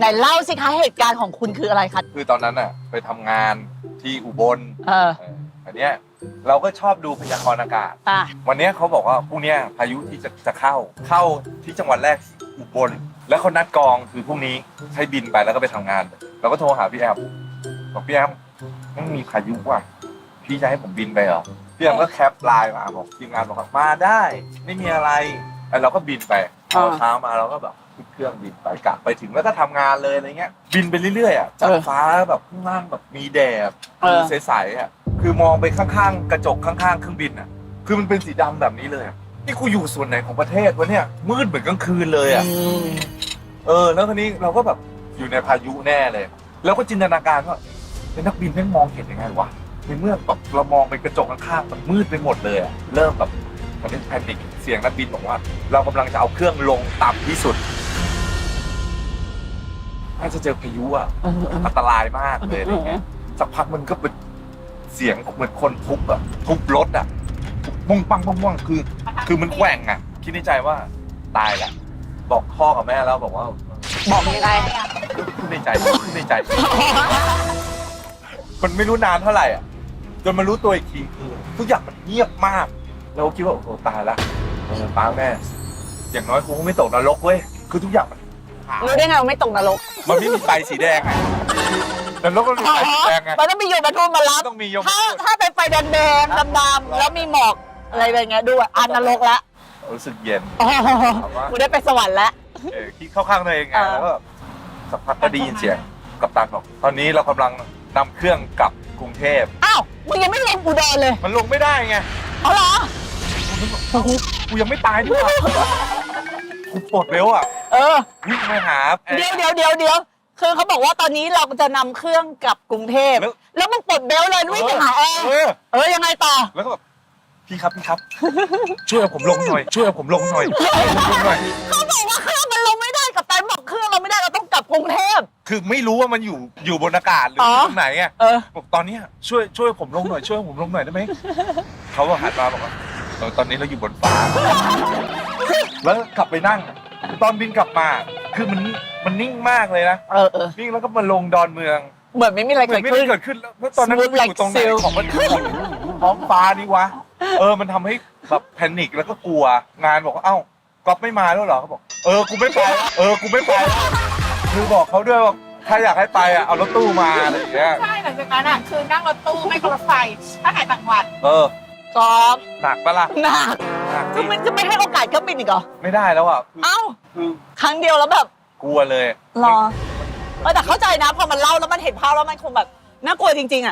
ไหนเล่าสิคะเหตุการณ์ของคุณคืออะไรคะคือตอนนั้นอะ ไปทำงานที่อุบลเออเอออันเนี้ยเราก็ชอบดูพยากรณ์อากาศ อะวันเนี้ยเขาบอกว่าพรุ่งเนี้ยพายุที่จะจะเข้าเข้าที่จังหวัดแรกอุบลแล้วเขานัดกองคือพรุ่งนี้ให้บินไปแล้วก็ไปทำงานเราก็โทรหาพี่แอมบอกพี่แอมไม่มีพายุว่ะพี่จะให้ผมบินไปเหรอพี่แอมก็แคปไลน์มาบอกทีมงานบอกว่ามาได้ ไม่มีอะไรแล้วเราก็บินไปพอเช้ามาเราก็แบบ ขึ้นเครื่องบินไปกะไปถึงแล้วก็ทำงานเลยอะไรเงี้ย บินไปเรื่อยๆอะจากฟ้าแบบข้างล่างแบบมีแดดเออใสๆอะคือมองไปข้างๆกระจกข้างๆเครื่องบินอะ คือมันเป็นสีดำแบบนี้เลยอะนี่กูอยู่ส่วนไหนของประเทศวะเนี่ยมืดเหมือนกลางคืนเลยอะอืมเออแล้วทีนี้เราก็แบบอยู่ในพายุแน่เลย แล้วก็จินตนาการว่าเป็นนักบินแม่งมองเห็นยังไงวะในเมื่อแบบเรามองไปกระจกข้างๆมันมืดไปหมดเลยอะเริ่มแบบมันเป็นแพนิคเสียงนักบินบอกว่า เรากำลังจะเอาเครื่องลงต่ำที่สุด น่าจะเจอพายุอะเออเออ อันตรายมากเลยอะไรเงี้ยสักพักมันก็เป็นเสียงเหมือนคนทุบอะทุบรถอะทุบปุ้งปังปุ้งปังคือ คือมันแกว่งอะคิดในใจว่าตายแหละ บอกพ่อกับแม่แล้วบอกว่าบอกยังไงพูดในใจพูดในใจ มันไม่รู้นานเท่าไหร่อะจนมารู้ตัวอีกทีคือทุกอย่างมันเงียบมาก เราก็คิดว่าโอ้โหตายละเออป้าแม่ อย่างน้อยคงไม่ตกนรกเว้ยคือทุกอย่างมันขาวรู้ได้ไงว่าไม่ตกนรก มันไม่มีไฟสีแดงไงนรกมันมีไฟสีแดงไง มันต้องมีโยมมาทูตมารับต้องมียมถ้าทูตถ้าเป็นไฟแดงๆดำๆแล้วมีหมอกอะไรแบบเงี้ยด้วยอันนรกละรู้สึกเย็น อ๋อถามว่ากูได้ไปสวรรค์แล้ว เออคิดเข้าข้างตัวเองไงเออ แล้วก็สักพักก็ได้ยินเสียงกับตันบอก ตอนนี้เรากำลังนำเครื่องกลับกรุงเทพ อ้าวมึงยังไม่ลงอุดรเลยมันลงไม่ได้ไงเอาเหรอ กูกูยังไม่ตายดีกว่ากูปลดเร็วอะ เออ วิ่งไปหา เดี๋ยวเดี๋ยวเดี๋ยวเดี๋ยวคือเขาบอกว่าตอนนี้เราจะนำเครื่องกลับกรุงเทพ แล้ว แล้วมันปลดเบลต์เลยวิ่งไปหาแอร์เออเออยังไงต่อ แล้วก็แบบพี่ครับพี่ครับ ช่วยเอาผมลงหน่อย ช่วยเอาผมลงหน่อยช่วยเอาผมลงหน่อย เขาบอกว่าเครื่องมันลงไม่ได้กับตันบอกเครื่องเราไม่ได้เราต้องกลับกรุงเทพ คือไม่รู้ว่ามันอยู่อยู่บนอากาศหรืออ๋ออยู่ตรงไหนไงเออ บอกตอนเนี้ยช่วยช่วยผมลงหน่อยช่วยผมลงหน่อยได้ไหมเขาก็หันมาบอกว่าเออตอนนี้เราอยู่บนฟ้า แล้วกลับไปนั่ง ตอนบินกลับมา คือมันมันนิ่งมากเลยนะเออเออนิ่งแล้วก็มาลงดอนเมืองเหมือนไม่มีอะไรเหมืเกิอนดไม่ขึ้ได้น เกิดขึ้นแล้วแล้วตอนนั้น Smooth มันอยู่ตรงไหน like silk ของมันของท้องฟ้านี่วะ เออมันทำให้แบบแพนิคแล้วก็กลัวงานบอกว่าเอ้าก๊อฟไม่มาแล้วเหรอเขาบอกเออกูไม่ไปแล้วเออกูไม่ไปแล้วคือบอกเขาด้วยว่าถ้าอยากให้ไปอะเอารถตู้มาอะไรอย่างเงี้ยใช่หลังจากนั้นอะคือนั่งรถตู้ไม่ก็รถไฟถ้าถ่ายต่างจังหวัดเออ กอล์ฟหนักปะล่ะหนัก หนักจะดิไม่จะไม่ให้โอกาสเครื่องบินอีกเหรอ ไม่ได้แล้วอะคือเอ้า คือครั้งเดียวแล้วแบบกลัวเลย รอเออแต่เข้าใจนะ พอมันเล่าแล้วมันเห็นภาพแล้วมันคงแบบน่ากลัวจริงๆอะ